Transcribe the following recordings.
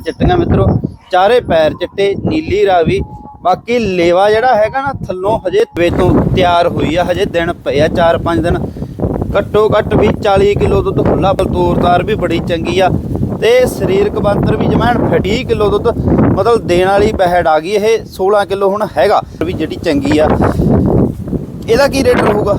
ਚਿੱਟੀਆਂ ਮਿੱਤਰੋ ਚਾਰੇ ਪੈਰ ਚਿੱਟੇ ਨੀਲੀ ਰਾਵੀ। ਬਾਕੀ ਲੇਵਾ ਜਿਹੜਾ ਹੈਗਾ ਨਾ ਥੱਲੋਂ ਹਜੇ ਵੇ ਤੋਂ ਤਿਆਰ ਹੋਈ ਆ ਹਜੇ ਦਿਨ ਪਏ ਆ 4-5 ਦਿਨ। ਘੱਟੋ ਘੱਟ ਵੀ 40 ਕਿਲੋ ਦੁੱਧ ਖੁੱਲਾ ਬਲਤੋਰਦਾਰ ਵੀ ਬੜੀ ਚੰਗੀ ਆ। ਤੇ ਸਰੀਰਕ ਬੰਤਰ ਵੀ ਜਮੈਣ 20 ਕਿਲੋ ਦੁੱਧ ਮਤਲਬ ਦੇਣ ਵਾਲੀ ਬਹਿੜ ਆ ਗਈ ਇਹ 16 ਕਿਲੋ ਹੁਣ ਹੈਗਾ ਵੀ ਜਿਹੜੀ ਚੰਗੀ ਆ। ਇਹਦਾ ਕੀ ਰੇਟ ਰਹੂਗਾ?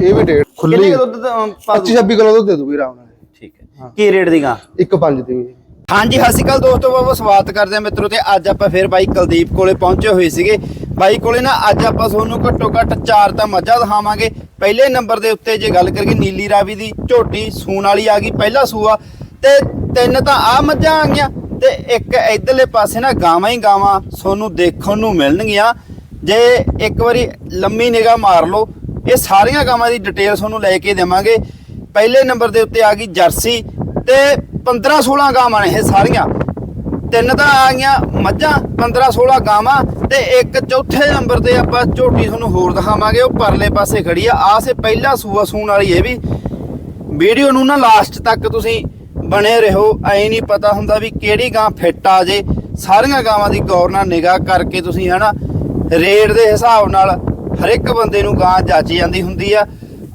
ਇਹ ਵੀ ਡੇਢ ਕਿੰਨੇ ਖੁੱਲੀ ਕੁ ਦੁੱਧ ਅਮ, ਪਾ 25 26 ਕਿਲੋ ਦੁੱਧ ਦੇ ਦੂਗੀ ਆਰਾਮ ਨਾਲ। ਠੀਕ ਹੈ। ਕੀ ਰੇਟ ਦੀ ਗਾਂ ਇੱਕ ਪੰਜ ਦੀ ਵੀ। ਹਾਂਜੀ, ਸਤਿ ਸ਼੍ਰੀ ਅਕਾਲ ਦੋਸਤੋ, ਬਹੁਤ ਬਹੁਤ ਸਵਾਗਤ ਕਰਦੇ ਆ ਮਿੱਤਰੋ ਤੇ ਅੱਜ ਆਪਾਂ ਫੇਰ ਬਾਈ ਕੁਲਦੀਪ ਕੋਲੇ ਪਹੁੰਚੇ ਹੋਏ ਸੀਗੇ। ਬਾਈ ਕੋਲੇ ਨਾ ਅੱਜ ਆਪਾਂ ਤੁਹਾਨੂੰ ਘੱਟੋ ਘੱਟ ਚਾਰ ਤਾਂ ਮੱਝਾਂ ਦਿਖਾਵਾਂਗੇ। ਪਹਿਲੇ ਨੰਬਰ ਦੇ ਉੱਤੇ ਜੇ ਗੱਲ ਕਰੀਏ ਨੀਲੀ ਰਾਵੀ ਦੀ, ਝੋਟੀ ਸੂਣ ਵਾਲੀ ਆ ਗਈ, ਪਹਿਲਾ ਸੂਆ। ਤੇ ਤਿੰਨ ਤਾਂ ਆ ਮੱਝਾਂ ਆ ਗਈਆਂ ਤੇ ਇੱਕ ਇਧਰਲੇ ਪਾਸੇ ਨਾ ਗਾਵਾਂ ਹੀ ਗਾਵਾਂ ਤੁਹਾਨੂੰ ਦੇਖਣ ਨੂੰ ਮਿਲਣਗੀਆਂ। ਜੇ ਇੱਕ ਵਾਰੀ ਲੰਮੀ ਨਿਗਾਹ ਮਾਰ ਲਓ, ਇਹ ਸਾਰੀਆਂ ਗਾਵਾਂ ਦੀ ਡਿਟੇਲ ਤੁਹਾਨੂੰ ਲੈ ਕੇ ਦੇਵਾਂਗੇ। ਪਹਿਲੇ ਨੰਬਰ ਦੇ ਉੱਤੇ ਆ ਗਈ ਜਰਸੀ ਤੇ 15 16 ਗਾਵਾਂ ਨੇ ਇਹ ਸਾਰੀਆਂ। ਤਿੰਨ ਤਾਂ ਆ ਗਈਆਂ, ਮੱਝਾਂ 15 16 ਗਾਵਾਂ ਤੇ ਇੱਕ ਚੌਥੇ ਨੰਬਰ ਤੇ ਆਪਾਂ ਝੋਟੀ ਤੁਹਾਨੂੰ ਹੋਰ ਦਿਖਾਵਾਂਗੇ, ਉਹ ਪਰਲੇ ਪਾਸੇ ਖੜੀ ਆ। ਆ ਸੇ ਪਹਿਲਾ ਸੂਆ ਸੂਣ ਵਾਲੀ ਇਹ ਵੀ। ਵੀਡੀਓ ਨੂੰ ਨਾ ਲਾਸਟ ਤੱਕ ਤੁਸੀਂ ਬਣੇ ਰਹੋ, ਐ ਨਹੀਂ ਪਤਾ ਹੁੰਦਾ ਵੀ ਕਿਹੜੀ ਗਾਂ ਫਿੱਟ ਆ ਜੇ। ਸਾਰੀਆਂ ਗਾਵਾਂ ਦੀ ਗੌਰ ਨਾਲ ਨਿਗਾਹ ਕਰਕੇ ਤੁਸੀਂ ਹਨਾ, ਰੇਟ ਦੇ ਹਿਸਾਬ ਨਾਲ ਹਰ ਇੱਕ ਬੰਦੇ ਨੂੰ ਗਾਂ ਜਾਚੀ ਜਾਂਦੀ ਹੁੰਦੀ ਆ।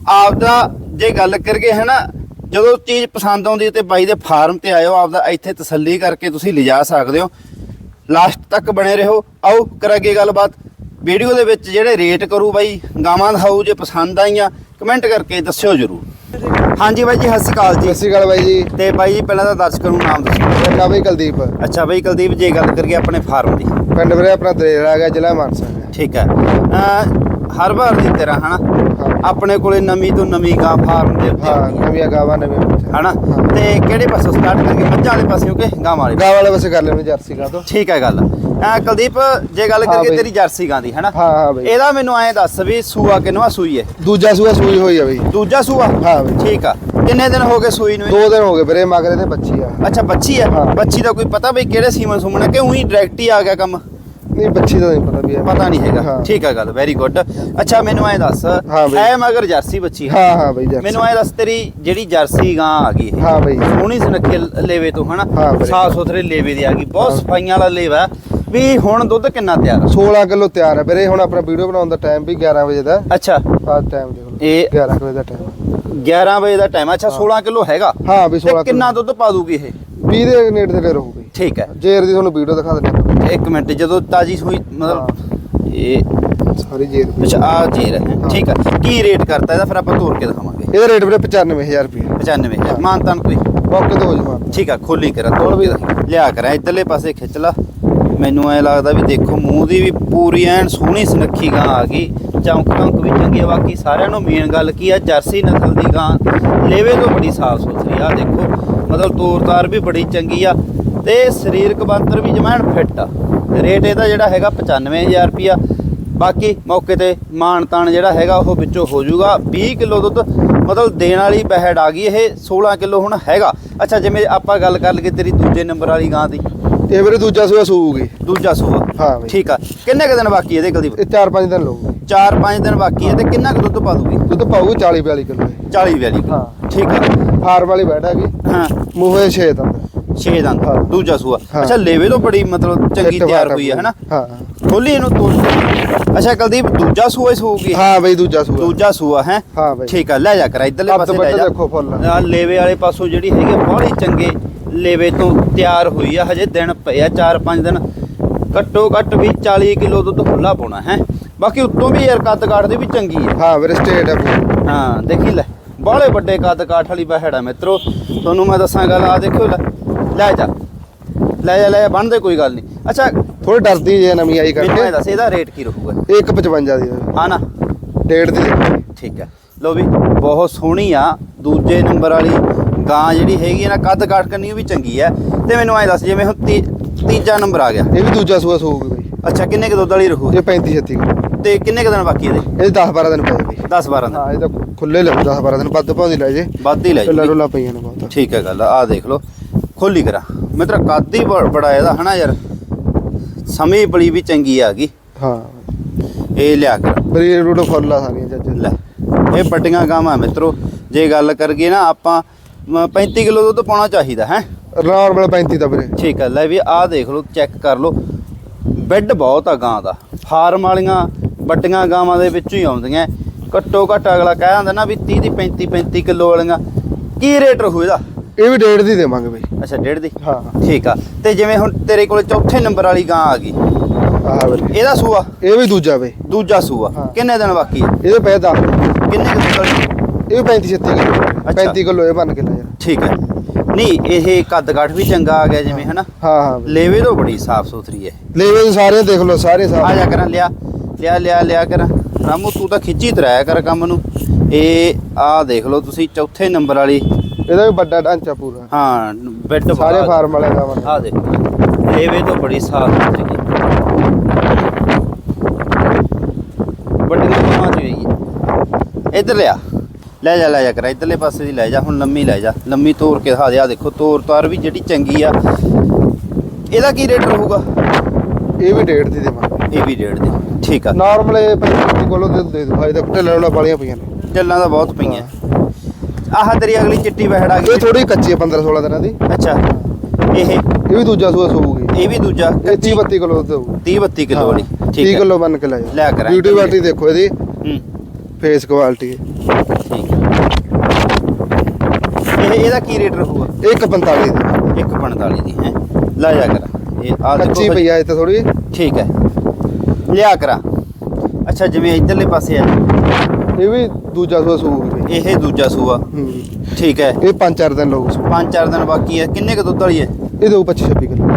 ਆਪਦਾ ਜੇ ਗੱਲ ਕਰੀਏ ਹਨਾ ਜਦੋਂ ਚੀਜ਼ ਪਸੰਦ ਆਉਂਦੀ ਤੇ ਬਾਈ ਦੇ ਫਾਰਮ ਤੇ ਆਇਓ ਆਪਦਾ ਇੱਥੇ ਤਸੱਲੀ ਕਰਕੇ ਤੁਸੀਂ ਲਿਜਾ ਸਕਦੇ ਹੋ। ਲਾਸਟ ਤੱਕ ਬਣੇ ਰਹੋ। ਆਓ ਕਰਾਂਗੇ ਗੱਲਬਾਤ। ਵੀਡੀਓ ਦੇ ਵਿੱਚ ਜਿਹੜੇ ਰੇਟ ਕਰੂ ਬਾਈ ਗਾਵਾਂ ਦਿਖਾਊ ਜੇ ਪਸੰਦ ਆਈਆਂ ਕਮੈਂਟ ਕਰਕੇ ਦੱਸਿਓ ਜਰੂਰ। ਹਾਂਜੀ ਬਾਈ ਜੀ ਸਤਿ ਸ਼੍ਰੀ ਅਕਾਲ ਸਤਿ ਜੀ ਸ਼੍ਰੀ ਅਕਾਲ ਬਾਈ ਜੀ। ਤੇ ਬਾਈ ਜੀ ਪਹਿਲਾਂ ਤਾਂ ਦਰਸ਼ਕਾਂ ਨੂੰ ਨਾਮ ਦੱਸੋ। ਮੇਰਾ ਬਾਈ ਕੁਲਦੀਪ। ਅੱਛਾ ਬਾਈ ਕੁਲਦੀਪ ਜੇ ਗੱਲ ਕਰੀਏ ਆਪਣੇ ਫਾਰਮ ਦੀ। ਪਿੰਡ ਵੀਰੇ ਆਪਣਾ ਦਰੇਰ ਆ ਗਿਆ ਜ਼ਿਲ੍ਹਾ ਮਾਨਸਾ। ਠੀਕ ਹੈ। ਹਰ ਵਾਰ ਦੀ ਤਰ੍ਹਾਂ ਹਨਾ? ਆਪਣੇ ਕੋਲੇ ਨਵੀਂ ਤੋਂ ਨਵੀਂ ਗਾਂ ਫਾਰਮ ਦੇ ਉੱਤੇ ਹਾਂ ਹੈ, ਨਵੀਆਂ ਗਾਵਾਂ ਨਵੇਂ ਬੱਚੇ ਹਨਾ? ਤੇ ਕਿਹੜੇ ਪਾਸੋਂ ਸਟਾਰਟ ਕਰਕੇ ਮੱਝਾਂ ਵਾਲੇ ਪਾਸਿਓਂ ਕਿ ਗਾਂ ਵਾਲੇ ਗਾਂ ਵਾਲੇ ਪਾਸੇ? ਕਰ ਲੈਣੇ ਜਰਸੀ ਗਾਂ ਤੋਂ। ਠੀਕ ਹੈ ਗੱਲ। ਅਹ ਕੁਲਦੀਪ ਜੇ ਗੱਲ ਹਾਂ ਕਰੀਏ ਬਈ। ਤੇਰੀ ਜਰਸੀ ਗਾਂ ਦੀ ਹਨਾ? ਹਾਂ ਹਾਂ ਬਾਈ। ਇਹਦਾ ਮੈਨੂੰ ਐਂ ਦੱਸ ਵੀ ਸੂਆ ਕਿੰਨਵਾ ਸੂਈ ਹੈ ਦੂਜਾ ਸੂਆ ਸੂਈ ਹੋਈ ਆ ਬਾਈ। ਦੂਜਾ ਸੂਆ? ਹਾਂ ਬਈ। ਠੀਕ ਆ। ਕਿੰਨੇ ਦਿਨ ਹੋ ਗਏ ਸੂਈ ਨੂੰ? ਦੋ ਦਿਨ ਹੋ ਗਏ ਵੀਰੇ ਮਗਰੇ ਤੇ ਬੱਚੀ ਆ। ਅੱਛਾ ਬੱਚੀ ਆ? ਹਾਂ। ਬੱਚੀ ਦਾ ਕੋਈ ਪਤਾ ਬਈ ਕਿਹੜੇ ਸੀਮਨ ਸੁਮਨ ਹੈ ਕਿ ਉਹੀ ਡਾਇਰੈਕਟ ਹੀ ਆ ਗਿਆ ਕੰਮ? ਨਹੀਂ ਬੱਚੀ ਦਾ ਨਹੀਂ ਪਤਾ ਵੀ ਹੈ ਪਤਾ ਨਹੀਂ ਹੈਗਾ। ਹਾਂ। ਠੀਕ ਆ ਗੱਲ ਵੈਰੀ ਗੁੱਡ ਅੱਛਾ ਮੈਨੂੰ ਐਂ ਦੱਸ ਹਾਂ ਬਈ। ਐ ਮਗਰ ਜਰਸੀ ਬੱਚੀ ਹੈ। ਹਾਂ ਹਾਂ ਬਾਈ ਜਰਸੀ। ਮੈਨੂੰ ਐਂ ਦੱਸ ਤੇਰੀ ਜਿਹੜੀ ਜਰਸੀ ਗਾਂ ਆ ਗਈ ਇਹ ਹਾਂ ਬਾਈ। ਸੋਹਣੀ ਸੁਨੱਖੇ ਲੇਵੇ ਤੋਂ ਹਨਾ? ਹਾਂ। ਸਾਫ਼ ਸੁਥਰੇ ਲੇਵੇ ਦੀ ਆ ਗਈ। ਬਹੁਤ ਹਾਂ। ਸਫਾਈਆਂ ਵਾਲਾ ਲੇਵਾ ਵੀ ਹੁਣ ਦੁੱਧ ਕਿੰਨਾ ਤਿਆਰ ਆ? 16 ਕਿਲੋ ਤਿਆਰ ਹੈ ਵੀਰੇ ਹੁਣ ਆਪਣਾ ਵੀਡੀਓ ਬਣਾਉਣ ਦਾ ਟਾਈਮ ਵੀ 11 ਵਜੇ ਦਾ। ਅੱਛਾ। ਆਹ ਟਾਈਮ ਦੇਖ। ਲਓ ਇਹ 11 ਕੁ ਵਜੇ ਦਾ ਟਾਈਮ 11 ਵਜੇ ਦਾ ਟਾਈਮ ਅੱਛਾ 16 ਕਿਲੋ ਹੈਗਾ? ਹਾਂ ਵੀ ਤੇ 16 ਕਿੰਨਾ ਦੁੱਧ ਪਾ ਦੂਗੀ ਇਹ? 20 ਦੇ ਨੇੜੇ ਤੇ ਰਹੂਗੀ ਠੀਕ ਹੈ। ਜੇਰ ਦੀ ਤੁਹਾਨੂੰ ਵੀਡੀਓ ਦਿਖਾ ਦਿੰਦੇ ਆਪਾਂ ਇੱਕ ਮਿੰਟ ਜਦੋਂ ਤਾਜੀ ਹੋਈ ਮਤਲਬ ਇਹ ਸਾਰੀ ਜੇਰ ਦੀ। ਅੱਛਾ ਆ ਜੀਰ ਹੈ। ਠੀਕ ਹੈ। ਕੀ ਰੇਟ ਕਰਤਾ ਇਹਦਾ? ਫਿਰ ਆਪਾਂ ਤੋੜ ਕੇ ਦਿਖਾਵਾਂਗੇ। ਇਹਦਾ ਰੇਟ ਵੀਰੇ 95000 ਰੁਪਏ। 95000 ਮਾਨਤਾਨ ਕੋਈ? ਮੌਕੇ ਤੇ ਹੋ ਜਮਾ ਠੀਕ ਆ ਖੋਲੀ ਕਰਾਂ ਤੋੜ ਵੀ ਲਿਆ ਕਰਾਂ ਇਧਰਲੇ ਪਾਸੇ ਖਿੱਚ ਲਾ। ਮੈਨੂੰ ਐ ਲੱਗਦਾ ਵੀ ਦੇਖੋ ਮੂੰਹ ਦੀ ਵੀ ਪੂਰੀ ਐਨ ਸੋਹਣੀ ਸੁਨੱਖੀ ਗਾਂ ਆ ਗਈ। ਚੌਂਕ ਚੌਂਕ ਵੀ ਚੰਗੀ ਆ ਬਾਕੀ ਸਾਰਿਆਂ ਨੂੰ ਮੇਨ ਗੱਲ ਕੀ ਆ ਜਰਸੀ ਨਸਲ ਦੀ ਗਾਂ। ਲੇਵੇ ਤੋਂ ਬੜੀ ਸਾਫ਼ ਸੁਥਰੀ ਆ ਦੇਖੋ। ਮਤਲਬ ਤੋਰਦਾਰ ਵੀ ਬੜੀ ਚੰਗੀ ਆ ਤੇ ਸਰੀਰਕ ਬੰਤਰ ਵੀ ਜਮੈਣ ਫਿੱਟ ਆ। ਰੇਟ ਇਹਦਾ ਜਿਹੜਾ ਹੈਗਾ 95000 ਰੁਪਿਆ ਬਾਕੀ ਮੌਕੇ ਤੇ ਮਾਨ ਤਾਨ ਜਿਹੜਾ ਹੈਗਾ ਉਹ ਵਿੱਚੋਂ ਹੋ ਜਾਊਗਾ। 20 ਕਿਲੋ ਦੁੱਧ ਮਤਲਬ ਦੇਣ ਵਾਲੀ ਬਹਿੜ ਆ ਗਈ ਇਹ 16 ਕਿਲੋ ਹੁਣ ਹੈਗਾ। ਅੱਛਾ ਜਿਵੇਂ ਆਪਾਂ ਗੱਲ ਕਰ ਲਈਏ ਤੇਰੀ ਦੂਜੇ ਨੰਬਰ ਵਾਲੀ ਗਾਂ ਦੀ। ਤੇ ਵੀਰੇ ਦੂਜਾ ਸੂਆ ਸੂਊਗੀ। ਦੂਜਾ ਸੂਆ। ਹਾਂ ਬਈ। ਠੀਕ ਆ। ਕਿੰਨੇ ਕੁ ਦਿਨ ਬਾਕੀ ਇਹਦੇ ਕੁਲਦੀਪ? ਇਹ 4-5 ਦਿਨ ਲਊਗੀ। 4-5 ਦਿਨ ਬਾਕੀ ਹੈ ਤੇ ਕਿੰਨਾ ਕੁ ਦੁੱਧ ਪਾ ਦੂਗੀ ਦੁੱਧ ਪਾਊਗੀ 40-42 ਕਿਲੋ। 40 ਵਾਲੀ ਹਾਂ। ਠੀਕ ਆ। ਫਾਰ ਵਾਲੀ ਬੈਠ ਹੈਗੀ। ਹਾਂ। ਮੂਹੇ 6 ਦੰਦ। 6 ਦੰਦ। ਹਾਂ। ਦੂਜਾ ਸੂਆ। ਹਾਂ। ਅੱਛਾ ਲੇਵੇ ਤੋਂ ਬੜੀ ਮਤਲਬ ਚੰਗੀ ਫਿੱਟ ਤਿਆਰ ਹੋਈ ਹੈ ਹਨਾ? ਹਾਂ। ਖੋਲੀ ਇਹਨੂੰ ਤੋੜ ਅੱਛਾ ਕੁਲਦੀਪ ਦੂਜਾ ਸੂਆ ਹੀ ਸੂਗੀ? ਹਾਂ ਬਈ ਦੂਜਾ ਸੂਆ। ਦੂਜਾ ਸੂਆ ਹੈ? ਹਾਂ ਬਈ। ਠੀਕ ਆ ਲੈ ਜਾ ਕਰ ਇਧਰਲੇ ਪਾਸੇ ਲੈ ਜਾ। ਦੇਖੋ ਫੁੱਲ। ਆ ਲੇਵੇ ਵਾਲੇ ਪਾਸੋਂ ਜਿਹੜੀ ਹੈਗੀ ਆ, ਬਾਹਲੀ ਚੰਗੇ ਲੇਵੇ ਤੋਂ ਤਿਆਰ ਹੋਈ ਆ ਹਜੇ ਦਿਨ ਪਏ ਆ 4-5 ਦਿਨ। ਘੱਟੋ ਘੱਟ ਵੀ 40 ਕਿਲੋ ਦੁੱਧ ਖੁੱਲਾ ਪਾਉਣਾ ਹੈ? ਬਾਕੀ ਉੱਤੋਂ ਵੀ ਯਾਰ ਕੱਦ ਕਾਠ ਦੀ ਵੀ ਚੰਗੀ ਹੈ ਹਾਂ ਵੀਰੇ ਸਟੇਟ ਹੈ ਪੂਰੀ। ਹਾਂ ਦੇਖੀ ਲੈ। ਬਾਹਲੇ ਵੱਡੇ ਕੱਦ ਕਾਠ ਵਾਲੀ ਬਹਿੜਾ ਮਿੱਤਰੋ ਤੁਹਾਨੂੰ ਮੈਂ ਦੱਸਾਂ ਗੱਲ ਆ ਦੇਖਿਓ ਲੈ ਜਾ ਲੈ ਜਾ ਲੈ ਬਣਦੇ ਕੋਈ ਗੱਲ ਨਹੀਂ। ਅੱਛਾ ਥੋੜੀ ਡਰਦੀ ਜੇ ਨਵੀਂ ਆਈ ਮੈਨੂੰ ਇਹ ਕਰਕੇ ਦੱਸ ਇਹਦਾ ਰੇਟ ਕੀ ਰਹੂਗਾ? ਇਹ 155 ਦੀ। ਹੈ। ਨਾ। ਡੇਢ ਦੀ। ਠੀਕ ਹੈ। ਲੋ ਵੀ ਬਹੁਤ ਸੋਹਣੀ ਆ ਦੂਜੇ ਨੰਬਰ ਵਾਲੀ ਗਾਂ ਜਿਹੜੀ ਹੈਗੀ ਨਾ ਕੱਦ ਕਾਠ ਕਰਨੀ ਵੀ ਚੰਗੀ ਹੈ। ਤੇ ਮੈਨੂੰ ਐ ਦੱਸ ਜਿਵੇਂ ਹੁਣ ਤੀਜਾ ਨੰਬਰ ਆ ਗਿਆ। ਇਹ ਵੀ ਦੂਜਾ ਸੂਆ ਸੂਊਗੀ ਬਈ। ਅੱਛਾ ਕਿੰਨੇ ਕੁ ਦੁੱਧ ਵਾਲੀ ਰਹੂ ਇਹ 35 36 ਕਿਲੋ। ਤੇ ਕਿੰਨੇ ਕੁ ਦਿਨ ਬਾਕੀ ਇਹਦੇ? ਇਹ 10 12 ਦਿਨ ਪਏ ਬਈ। 10 12 ਦਿਨ। ਹਾਂ ਇਹ ਤਾਂ ਖੁੱਲੇ ਲੱਗ 10 12 ਦਿਨ ਵੱਧ ਭਾਉਂਦੀ ਲੈ ਜੇ। ਵੱਧ ਹੀ ਲੈ ਜੂਗੀ ਰੋਲਾ ਪਈਆਂ ਨੇ ਬਹੁਤ। ਠੀਕ ਹੈ ਗੱਲ ਆ ਦੇਖ ਲਓ। ਖੋਲੀ ਕਰਾ। ਮਿੱਤਰਾ ਕੱਦ ਹੀ ਬੜਾ ਇਹਦਾ ਹਨਾ ਯਾਰ? ਸਮੇਂ ਬੜੀ ਵੀ ਚੰਗੀ ਆ ਗਈ। ਹਾਂ। ਇਹ ਲਿਆ ਕਰ ਬਰੀ ਰੂਡੋ ਫੁੱਲ ਆ ਸਾਰੀਆਂ ਜੱਜ ਲੈ ਇਹ ਵੱਡੀਆਂ ਗਾਵਾਂ ਮਿੱਤਰੋ। ਜੇ ਗੱਲ ਕਰਗੇ ਨਾ ਆਪਾਂ ਮ, 35 ਕਿਲੋ ਦੁੱਧ ਪਾਉਣਾ ਚਾਹੀਦਾ ਹੈ? ਨਾਰਮਲ 35 ਦਾ ਵੀਰੇ। ਠੀਕ ਹੈ ਲੈ ਵੀ ਆਹ ਦੇਖ ਲਓ ਚੈੱਕ ਕਰ ਲਓ। ਬੈੱਡ ਬਹੁਤ ਆ ਗਾਂ ਦਾ। ਫਾਰਮ ਵਾਲੀਆਂ ਵੱਡੀਆਂ ਗਾਵਾਂ ਦੇ ਵਿੱਚੋਂ ਹੀ ਆਉਂਦੀਆਂ। ਘੱਟੋ ਘੱਟ ਅਗਲਾ ਕਹਿ ਦਿੰਦਾ ਨਾ ਵੀ 30 ਦੀ 35 35 ਕਿਲੋ ਵਾਲੀਆਂ। ਕੀ ਰੇਟ ਰਹੂ ਇਹਦਾ? ਇਹ ਵੀ ਡੇਢ ਦੀ ਦੇਵਾਂਗੇ ਬਈ। ਅੱਛਾ ਡੇਢ ਦੀ? ਹਾਂ। ਠੀਕ ਆ। ਤੇ ਜਿਵੇਂ ਹੁਣ ਤੇਰੇ ਕੋਲ ਚੌਥੇ ਨੰਬਰ ਵਾਲੀ ਗਾਂ ਆ ਗਈ। ਆਹ ਵੀਰੇ ਇਹਦਾ ਸੂਆ? ਇਹ ਵੀ ਦੂਜਾ ਬਈ। ਦੂਜਾ ਸੂਆ। ਕਿੰਨੇ ਦਿਨ ਬਾਕੀ ਹੈ ਇਹਦੇ ਪੈ 10 ਕਿੰਨੇ ਕੁ ਦੁੱਧ ਵਾਲੀ ਇਹ 35 36 ਕਿਲੋ। 35 ਕਿਲੋ ਇਹ ਬਣ ਕੇ ਲੈ ਯਾਰ ਠੀਕ ਹੈ ਨਹੀਂ ਇਹ ਕੱਦ ਕਾਠ ਵੀ ਚੰਗਾ ਆ ਗਿਆ ਜਿਵੇਂ ਹਨਾ? ਹਾਂ ਹਾਂ। ਬਈ। ਲੇਵੇ ਤੋਂ ਬੜੀ ਸਾਫ਼ ਸੁਥਰੀ ਹੈ। ਲੇਵੇ ਸਾਰੇ ਦੇਖ ਲਓ ਸਾਰੇ ਆ ਸਾਰੇ ਜਾ ਕਰਾਂ ਲਿਆ। ਲਿਆ ਲਿਆ ਲਿਆ ਕਰਾਂ। ਰਾਮੂ ਤੂੰ ਤਾਂ ਖਿੱਚੀ ਤਰਾਇਆ ਕਰ ਕੰਮ ਨੂੰ। ਇਹ ਆ ਦੇਖ ਲਓ ਤੁਸੀਂ ਚੌਥੇ ਨੰਬਰ ਵਾਲੀ। ਇਹਦਾ ਵੀ ਵੱਡਾ ਢਾਂਚਾ ਪੂਰਾ। ਹਾਂ ਬੈੱਡ ਸਾਰੇ ਫਾਰਮ ਵਾਲੇ ਦਾ ਆ ਦੇਖੋ ਲੇਵੇ ਤੋਂ ਬੜੀ ਸਾਫ਼ ਹੈ ਵੱਡੀਆਂ ਗਾਵਾਂ ਚ ਹੋਈ ਇੱਧਰ ਲਿਆ। ਲੈ ਜਾ ਲੈ ਜਾ ਕਰ। ਇੱਧਰਲੇ ਪਾਸੇ ਦੀ ਲੈ ਜਾ। ਹੁਣ ਲੰਮੀ ਲੈ ਜਾ। ਲੰਮੀ ਤੋਰ ਕੇ ਦਿਖਾ ਦੇ। ਆ ਦੇਖੋ ਤੋਰ ਤਾਰ ਵੀ ਜਿਹੜੀ ਚੰਗੀ ਆ। ਇਹਦਾ ਕੀ ਰੇਟ ਰਹੂਗਾ? ਇਹ ਵੀ ਡੇਢ ਦੀ ਦੇਵਾਂਗੇ। ਇਹ ਵੀ ਰੇਟ ਦੇ। ਠੀਕ ਆ। ਨਾਰਮਲ ਇਹ 35 ਕਿਲੋ ਦੇ ਦੇ ਦੋ ਹਾਏ ਤੱਕ ਵਾਲੀਆਂ ਪਈਆਂ ਨੇ। ਚੱਲਾਂ ਦਾ ਬਹੁਤ ਪਈਆਂ। ਆਹ ਤੇਰੀ ਅਗਲੀ ਚਿੱਟੀ ਵਹਿੜ ਆ ਇਹ ਗਈ ਥੋੜੀ ਕੱਚੀ ਹੈ 15 16 ਦਿਨਾਂ ਦੀ। ਅੱਛਾ। ਇਹ ਇਹ ਵੀ ਦੂਜਾ ਸੂਆ ਸੂਗੀ ਇਹ ਵੀ ਦੂਜਾ। ਇਹ 30 32 ਕਿਲੋ ਦੇ ਹੋਊ 30 32 ਕਿਲੋ ਵਾਲੀ। 30 ਠੀਕ ਹੈ ਕਿਲੋ ਬਣ ਕੇ ਲੈ ਜਾ ਲਿਆ ਕਰਾਂ। ਬਿਊਟੀ ਕੁਆਲਿਟੀ ਦੇਖੋ ਇਹਦੀ। ਹੂੰ। ਫੇਸ ਕੁਆਲਿਟੀ ਠੀਕ ਹੈ ਇਹ ਇਹਦਾ ਕੀ ਰੇਟ ਰਹੂਗਾ? ਇੱਕ 45 ਦੀ। 145 ਦੀ ਹੈ। ਲੈ ਜਾ ਕਰਾਂ। ਇਹ ਆ ਕੱਚੀ ਪਈ ਆ ਇਹ ਤਾਂ ਥੋੜੀ ਠੀਕ ਹੈ ਲਿਆ ਕਰਾਂ। ਅੱਛਾ ਜਿਵੇਂ ਇੱਧਰਲੇ ਪਾਸੇ ਆ। ਇਹ ਵੀ ਦੂਜਾ ਸੂਆ ਸੂਗੀ ਇਹ ਦੂਜਾ ਸੂਆ। ਹੂੰ। ਠੀਕ ਹੈ। ਇਹ 5-4 ਦਿਨ ਲੋਕ ਸੂ। ਪੰਜ ਚਾਰ ਦਿਨ ਬਾਕੀ ਹੈ। ਕਿੰਨੇ ਕੁ ਦੁੱਧ ਵਾਲੀ ਹੈ? ਇਹ ਦੋ 25 26 ਕਿਲੋ।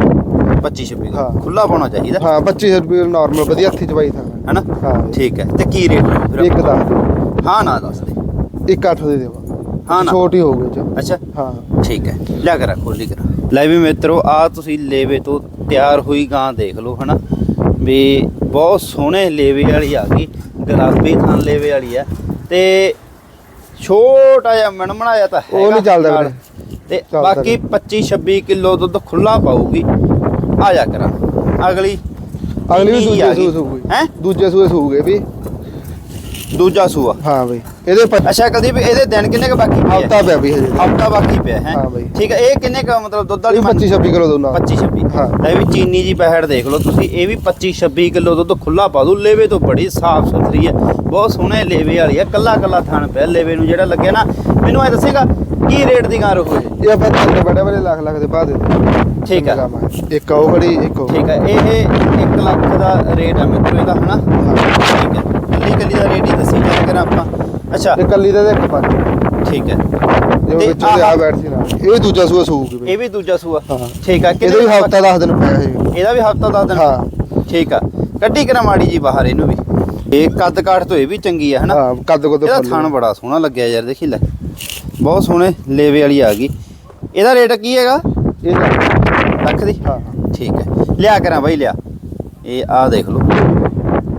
25 26 ਹਾਂ। ਖੁੱਲਾ ਪਾਉਣਾ ਚਾਹੀਦਾ। ਹਾਂ 25 ਰੁਪਏ ਨਾਰਮਲ ਵਧੀਆ ਹੱਥੀ ਚਵਾਈ ਥਾਂ। ਹੈਨਾ? ਹਾਂ। ਠੀਕ ਹੈ। ਤੇ ਕੀ ਰੇਟ ਫਿਰ ਇੱਕ ਦੱਸ ਹਾਂ ਨਾ ਦੱਸ ਦੇ। ਇੱਕ 8 ਦੇ ਦੇਵਾ। ਹਾਂ ਨਾ। ਛੋਟੀ ਹੋ ਗਈ ਚ। ਅੱਛਾ। ਹਾਂ। ਠੀਕ ਹੈ। ਲਿਆ ਕਰਾਂ ਖੋਲੀ ਕਰਾਂ। ਲੈ ਵੀ ਮਿੱਤਰੋ ਆ ਤੁਸੀਂ ਲੇਵੇ ਤੋਂ ਤਿਆਰ ਹੋਈ ਗਾਂ ਦੇਖ ਲਓ ਹਨਾ? ਵੀ ਬਹੁਤ ਸੋਹਣੇ ਲੇਵੇ ਵਾਲੀ ਆ ਗਈ ਗੁਲਾਬੀ ਥਾਂ ਲੇਵੇ ਵਾਲੀ ਆ। ਤੇ ਛੋਟਾ ਜਿਹਾ ਮਣਮਣਾ ਜਿਹਾ ਤਾਂ ਉਹ ਨੀ ਹੈਗਾ ਚੱਲਦਾ। ਵੀਰੇ। ਤੇ ਬਾਕੀ 25 26 ਕਿਲੋ ਦੁੱਧ ਖੁੱਲਾ ਪਾਊਗੀ। ਆ ਜਾ ਕਰਾਂ। ਅਗਲੀ। ਅਗਲੀ ਵੀ ਦੂਜੇ। ਸੂਏ ਸੂਗੀ। ਹੈਂ? ਦੂਜੇ ਸੂਏ ਸੂਗੇ ਵੀ। ਦੂਜਾ ਸੂਆ। ਹਾਂ ਬਈ। ਇਹਦੇ ਅੱਛਾ ਕੁਲਦੀਪ ਇਹਦੇ ਦਿਨ ਕਿੰਨੇ ਕ ਬਾਕੀ ਪਏ ਹਫਤਾ ਪਿਆ ਵੀ ਹਜੇ ਹਫਤਾ ਬਾਕੀ ਪਿਆ ਹੈ? ਹਾਂ ਬਈ। ਠੀਕ ਹੈ ਇਹ ਕਿੰਨੇ ਕ ਮਤਲਬ ਦੁੱਧ ਵਾਲੀ ਇਹ ਮੰਨ- 25 26 ਕਿਲੋ ਦੋਨਾਂ 25 26 ਹਾਂ। ਲੈ ਵੀ ਚੀਨੀ ਜੀ ਪਹਿੜ ਦੇਖ ਲਓ ਤੁਸੀਂ ਇਹ ਵੀ 25 26 ਕਿਲੋ ਦੁੱਧ ਖੁੱਲਾ ਪਾ ਦੂ ਲੇਵੇ ਤੋਂ ਬੜੀ ਸਾਫ਼ ਸੁਥਰੀ ਹੈ ਬਹੁਤ ਸੋਹਣੇ ਲੇਵੇ ਵਾਲੀ ਹੈ ਕੱਲਾ ਕੱਲਾ ਥਣ ਪਿਆ ਲੇਵੇ ਨੂੰ ਜਿਹੜਾ ਲੱਗਿਆ ਨਾ ਮੈਨੂੰ ਐ ਦੱਸੇਗਾ ਕੀ ਰੇਟ ਦੀ ਗਾਂ ਰਹੂ ਇਹ? ਇਹ ਆਪਾਂ ਤਿੰਨ ਬੜੇ ਬੜੇ ਲੱਖ ਲੱਖ ਦੇ ਬਾਅਦ ਠੀਕ ਹੈ ਇੱਕ ਉਹ ਖੜੀ ਇੱਕ ਉਹ। ਠੀਕ ਹੈ ਇਹ 1 ਲੱਖ ਦਾ ਰੇਟ ਹੈ ਮਿੱਤਰੋ ਇਹਦਾ ਹਨਾ? ਠੀਕ ਹੈ ਕੱਲੀ ਕੱਲੀ ਦਾ ਰੇਟ ਹੀ ਦੱਸੀ ਜਾ ਕਰ ਆਪਾਂ। ਅੱਛਾ। ਇਹ ਕੱਲੀ ਦਾ ਤੇ ਇੱਕ ਪੰਜ। ਠੀਕ ਹੈ। ਤੇ ਵਿੱਚੋਂ ਦੇ ਆ ਬੈਠ ਸੀ ਨਾਲ। ਇਹ ਦੂਜਾ ਸੂਆ ਬਈ। ਇਹ ਵੀ ਦੂਜਾ ਸੂਆ। ਹਾਂ। ਠੀਕ ਹੈ ਇਹਦੇ ਵੀ ਹਫਤਾ 10 ਦਿਨ ਪਿਆ ਇਹ। ਇਹਦਾ ਵੀ ਹਫਤਾ ਦਸ ਦਿਨ। ਹਾਂ। ਠੀਕ ਆ। ਕੱਢੀ ਕਰਾ ਮਾੜੀ ਜੀ ਬਾਹਰ ਇਹਨੂੰ ਵੀ। ਇਹ ਕੱਦ ਕਾਠ ਤੋਂ ਇਹ ਵੀ ਚੰਗੀ ਆ ਹਨਾ? ਹਾਂ ਕੱਦ ਕੁੱਦ ਇਹਦਾ ਫੁੱਲ। ਥਣ ਬੜਾ ਸੋਹਣਾ ਲੱਗਿਆ ਯਾਰ ਦੇਖੀ ਲੈ। ਬਹੁਤ ਸੋਹਣੇ ਲੇਵੇ ਵਾਲੀ ਆ ਗਈ। ਇਹਦਾ ਰੇਟ ਕੀ ਹੈਗਾ? ਇਹ ਤਾਂ- ਲੱਖ ਦੀ? ਹਾਂ। ਠੀਕ ਹੈ। ਲਿਆ ਕਰਾਂ ਬਾਈ ਲਿਆ। ਇਹ ਆ ਦੇਖ ਲਓ।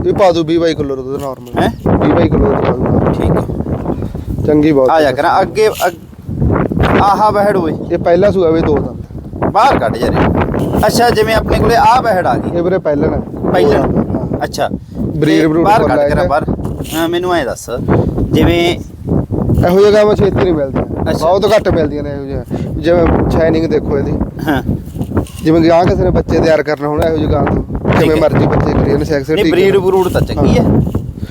ਇਹ ਪਾ ਦੂ 20 22 ਕਿਲੋ ਦੁੱਧ ਨਾਰਮਲ ਹੈਂ? 20 22 ਕਿਲੋ ਪਾ ਦੂੰਗਾ। ਠੀਕ ਹੈ ਚੰਗੀ ਬਹੁਤ ਆ ਜਾ ਕਰਾਂ ਅੱਗੇ ਅੱਗ- ਆਹਾ ਬਹਿੜ ਓਏ। ਇਹ ਪਹਿਲਾ ਸੂਆ ਵੀ ਦੋ ਦੰਦ ਬਾਹਰ ਕੱਢ ਜਾ ਰੇ ਅੱਛਾ ਜਿਵੇਂ ਆਪਣੇ ਕੋਲੇ ਆ ਬਹਿੜ ਆ ਗਈ। ਇਹ ਵੀਰੇ ਪਹਿਲਾ ਨਾ ਪਹਿਲਾਂ ਹਾਂ। ਅੱਛਾ। ਬਰੀਡ ਤੇ ਬਰੂਡ ਬਾਹਰ ਕੱਢ ਹੈ ਕਰਾਂ ਕਿ? ਬਾਹਰ। ਹਾਂ, ਮੈਨੂੰ ਐ ਦੱਸ। ਜਿਵੇਂ ਇਹੋ ਜਿਹਾ ਗਾਵਾਂ ਛੇਤੀ ਨਹੀਂ ਮਿਲਦੀਆਂ। ਅੱਛਾ। ਬਹੁਤ ਘੱਟ ਮਿਲਦੀਆਂ ਨੇ ਇਹੋ ਜਿਹਾ ਜਿਵੇਂ ਸ਼ਾਈਨਿੰਗ ਦੇਖੋ ਇਹਦੀ। ਹਾਂ। ਜਿਵੇਂ ਗਾਂ ਕਿਸੇ ਨੇ ਬੱਚੇ ਤਿਆਰ ਕਰਨਾ ਹੋਣਾ ਇਹੋ ਜਿਹੀ ਗਾਂ ਤੋਂ। ਕਿਵੇਂ ਹੈ। ਮਰਜ਼ੀ ਬੱਚੇ ਕਰੀਏ ਨੇ ਸੈਕਸ ਨਹੀਂ ਬਰੀਡ ਬਰੂਡ ਤਾਂ ਚੰਗੀ ਹੈ।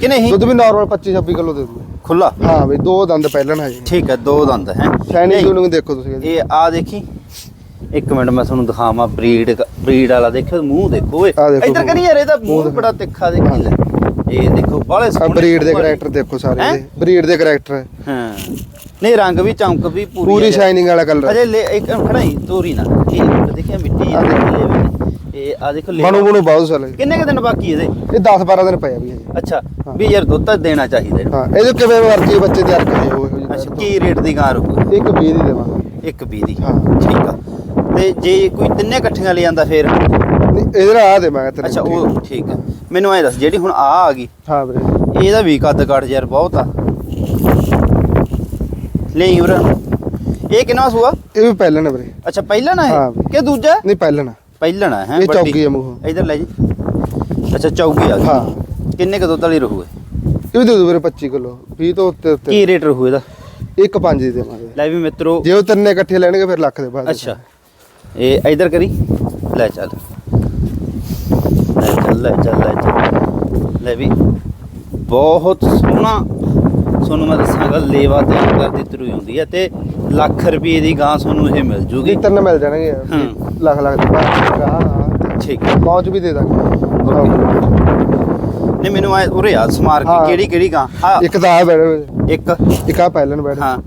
ਕਿ ਨਹੀਂ? ਦੁੱਧ ਵੀ ਨਾਰਮਲ 25 26 ਕਿਲੋ ਦੇ ਦੂਗੇ। ਖੁੱਲਾ ਹਾਂ ਬਈ ਦੋ ਦੰਦ ਪਹਿਲਣ ਹਜੇ ਠੀਕ ਹੈ ਦੋ ਦੰਦ ਹੈ। ਸ਼ਾਈਨਿੰਗ ਸ਼ੂਨਿੰਗ ਦੇਖੋ ਤੁਸੀਂ ਇਹ ਆ ਦੇਖੀ। ਇੱਕ ਮਿੰਟ ਮੈਂ ਤੁਹਾਨੂੰ ਦਿਖਾਵਾਂ ਬਰੀਡ ਬਰੀਡ ਵਾਲਾ। ਦੇਖਿਓ ਮੂੰਹ ਦੇਖੋ ਦੇਖੋ ਇੱਧਰ। ਕਰੀ ਯਾਰ ਇਹਦਾ ਮੂੰਹ ਬੜਾ ਤਿੱਖਾ ਦੇਖੀ ਲੈ। ਇਹ ਦੇਖੋ ਬਾਲੇ ਆ ਸੋਹਣੇ ਬਰੀਡ ਦੇ। ਕਰੈਕਟਰ ਦੇਖੋ ਸਾਰੇ ਹੈਂ? ਇਹਦੇ ਬਰੀਡ ਦੇ ਕਰੈਕਟਰ ਹਾਂ। ਨਹੀਂ ਰੰਗ ਵੀ ਚਮਕ ਵੀ ਪੂਰੀ ਪੂਰੀ ਹੈ। ਸ਼ਾਈਨਿੰਗ ਵਾਲਾ ਕਲਰ ਅਜੇ ਇੱਕ ਖੜਾਈ ਤੋਰੀ ਨਾ। ਇਹ ਦੇਖਿਆ ਮਿੱਟੀ ਦੇਖੋ। ਇਹ ਆ ਦੇਖੋ ਲੇਵਾ। ਬਣੂ ਬਣੂ ਬਹੁਤ ਸਾਲ ਕਿੰਨੇ ਕੁ ਦਿਨ ਬਾਕੀ ਇਹਦੇ? ਇਹ 10 12 ਦਿਨ ਪਏ ਆ ਵੀ ਹਜੇ ਅੱਛਾ ਹਾਂ। ਵੀ ਯਾਰ ਦੁੱਧ ਤਾਂ ਦੇਣਾ ਚਾਹੀਦਾ ਇਹਨੂੰ। ਹਾਂ ਇਹਦੇ ਕਿਵੇਂ ਮਰਜ਼ੀ ਬੱਚੇ ਤਿਆਰ ਕਰੇ ਉਹ ਇਹੋ ਜਿਹੀ ਅੱਛਾ ਕੀ ਰੇਟ ਦੀ ਗਾਂ ਰਹੂ ਇੱਕ 20 ਦੀ ਦੇਵਾਂਗੇ। ਇੱਕ 20 ਦੀ। ਹਾਂ। ਠੀਕ ਆ। ਤੇ ਜੇ ਕੋਈ ਤਿੰਨੇ ਇਕੱਠੀਆਂ ਲੈ ਜਾਂਦਾ ਫੇਰ? ਨਹੀਂ ਇਹਦੇ ਨਾਲ ਆ ਦੇਵਾਂਗੇ ਤੈਨੂੰ ਅੱਛਾ ਉਹ ਠੀਕ ਆ। ਮੈਨੂੰ ਐ ਦੱਸ ਜਿਹੜੀ ਹੁਣ ਆ ਆ ਗਈ ਹਾਂ ਵੀਰੇ। ਇਹਦਾ ਵੀ ਕੱਦ ਕੱਟ ਯਾਰ ਬਹੁਤ ਆ। ਲਈ ਉਰਾ। ਇਹ ਕਿੰਨਾ ਸੂਆ? ਇਹ ਵੀ ਪਹਿਲਣ ਆ ਵੀਰੇ। ਅੱਛਾ ਪਹਿਲਣ ਹਾਂ ਹੈ ਵੀ। ਕਿ ਦੂਜਾ? ਨਹੀਂ ਪਹਿਲਣ ਆ। ਪਹਿਲਣ ਹੈ ਹੈਂ, ਇਹ। ਚੌਗੀ ਆ ਮੂੰਹ। ਇੱਧਰ ਲੈ ਜੀ। ਅੱਛਾ ਚੌਗੀ ਆ। ਗਈ ਹਾਂ। ਕਿੰਨੇ ਕ ਦੁੱਧ ਵਾਲੀ ਰਹੂ ਇਹ? ਇਹ ਵੀ ਦੇ ਦੂ ਵੀਰੇ 25 ਕਿਲੋ। 20 ਤੋਂ ਉੱਤੇ ਉੱਤੇ। ਕੀ ਰੇਟ ਰਹੂ ਇਹਦਾ? ਇੱਕ ਪੰਜ ਦੀ ਦੇਵਾਂਗੇ। ਲੈ ਵੀ ਮਿੱਤਰੋ। ਜੇ ਉਹ ਤਿੰਨੇ ਇਕੱਠੇ ਲੈਣਗੇ ਫਿਰ ਲੱਖ ਦੇ ਬਾਅਦ ਅੱਛਾ। ਇਹ ਇਧਰ ਕਰੀ। ਲੈ ਚੱਲ। ਲੈ ਚੱਲ ਲੈ ਚੱਲ ਲੈ ਚੱਲ। ਲੈ ਵੀ। ਬਹੁਤ ਸੋਹਣਾ। ਤੁਹਾਨੂੰ ਮੈਂ ਦੱਸਾਂਗਾ ਲੇਵਾ ਤਿਆਰ ਕਰਦੀ ਤੁਰੀ ਹੁੰਦੀ ਹੈ ਤੇ ਲੱਖ ਰੁਪਏ ਦੀ ਗਾਂ ਤੁਹਾਨੂੰ ਇਹ ਮਿਲ ਜੂਗੀ। ਲੀਟਰ ਨਾ ਮਿਲ ਜਾਣਗੇ। ਹੂੰ। ਲੱਖ ਲੱਖ ਦੇ ਬਾਅਦ ਠੀਕ ਹੈ। ਪਹੁੰਚ ਵੀ ਦੇ ਦਾਂਗੇ। ਨਹੀਂ ਮੈਨੂੰ ਐ ਉਰੇ ਯਾਦ ਸਮਾਰ ਕੇ। ਕਿਹੜੀ ਕਿਹੜੀ ਗਾਂ? ਹਾਂ। ਇੱਕ ਤਾਂ ਆ ਬੈਠ ਇੱਕ। ਇੱਕ ਆ ਪਹਿਲਨ ਬੈਠ। ਹਾਂ।